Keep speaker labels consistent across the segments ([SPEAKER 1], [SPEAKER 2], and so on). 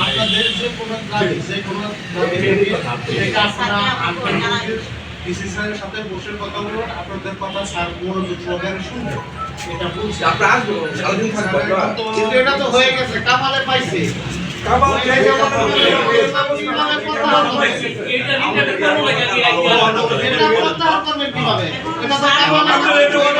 [SPEAKER 1] আপনাদের যে কোনো দাবি যে কোনো ডিসি স্যারের সাথে বসে কথা বলুন আপনাদের কথা স্যার মনোযোগ সহকারে শুনবে এটা বলছি
[SPEAKER 2] আপনারা আসবেন সারাদিন থাকব আপনারা।
[SPEAKER 1] কিন্তু এটা তো হয়ে গেছে কামালে পাইছে মনে? এটা করবেন কীভাবে এটা তো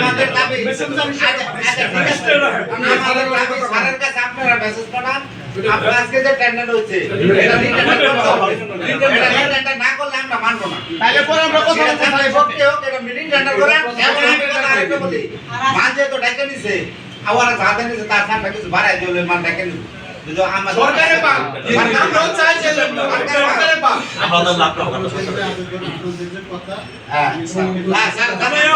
[SPEAKER 3] আমাদের দাবি আচ্ছা আচ্ছা, ঠিক আছে। আমাদের দাবি স্যারের কাছে আপনারা মেসেজ পাঠান। আজকে যে টেন্ডার হচ্ছে এটা রিটেন্ডার করতে হবে এটা না করলে আমরা মানবো না
[SPEAKER 1] তাহলে পরে আমরা কথা বলতে
[SPEAKER 3] স্যারের পক্ষে হোক এটা মিটিং টেন্ডার করেন এখন আমি কথা আরেকটা বলি মান যেহেতু ডাকে নিছে আবার হাতে নিছে তার সামনে কিছু বাড়াই দিলে মান ডাকে নিছে
[SPEAKER 2] সরকারে পাক আমরাও চাই যে সরকারে পাক
[SPEAKER 1] কথা
[SPEAKER 3] হ্যাঁ হ্যাঁ স্যার জানাই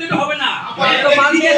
[SPEAKER 1] কিন্তু
[SPEAKER 2] হয়ে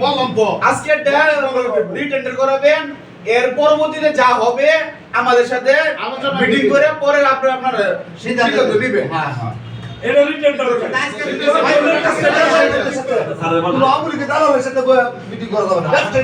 [SPEAKER 1] বললাম তো
[SPEAKER 2] আজকে রিটেন্ডার করাবেন এর পরবর্তীতে যা হবে আমাদের সাথে
[SPEAKER 1] আলোচনা
[SPEAKER 2] মিটিং করে পরে আপনি আপনার
[SPEAKER 3] সিদ্ধান্ত
[SPEAKER 2] দিবেন
[SPEAKER 3] হ্যাঁ হ্যাঁ
[SPEAKER 4] এটা রিটেন্ডার করে।
[SPEAKER 3] আজকে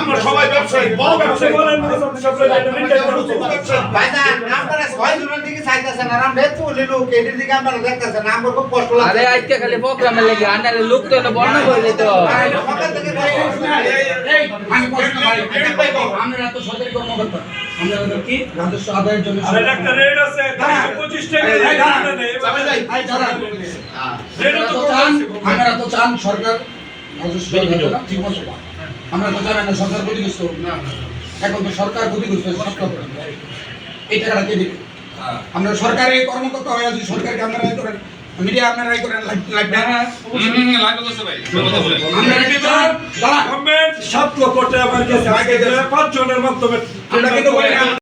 [SPEAKER 1] আমরা সবাই ব্যবসায়ী বড় ব্যবসায়ী
[SPEAKER 4] বলেন, সব এটা রিটেন্ডার করতে।
[SPEAKER 3] ভাইজান আপনারা ছয় জনের দিকে চাইতেছেন আর আমরা এত লোক এটির দিকে আপনারা দেখতেছেন আমার খুব কষ্ট লাগছে
[SPEAKER 5] আরে আজকে খালি প্রোগ্রামে লেগে আন্ডারে লোক তো বর্ণনা করলে তো
[SPEAKER 3] করে
[SPEAKER 2] আমরা তো সরকারি কর্মকর্তা আমরা কি রাজস্ব আদায়ের জন্য
[SPEAKER 4] আর এটা রেট আছে, 225 টাকা
[SPEAKER 2] এই, এই, দাঁড়ান।
[SPEAKER 4] রেট নেই।
[SPEAKER 2] চাপে যাই, এই, দাঁড়ান।
[SPEAKER 4] রেট তো
[SPEAKER 2] তো চান আমরা সরকার। আমরা তো চান না সরকার ক্ষতিগ্রস্ত এখন তো সরকার ক্ষতিগ্রস্ত হয়েছে, সব এই টাকাটা কে দিবে? আমরা সরকারি কর্মকর্তা হয়ে আছি সরকারকে আপনারা করেন মিডিয়া আপনারা করেন আমরা
[SPEAKER 4] গভর্নমেন্ট সাত লক্ষ টাকা পাঁচ জনের মাধ্যমে।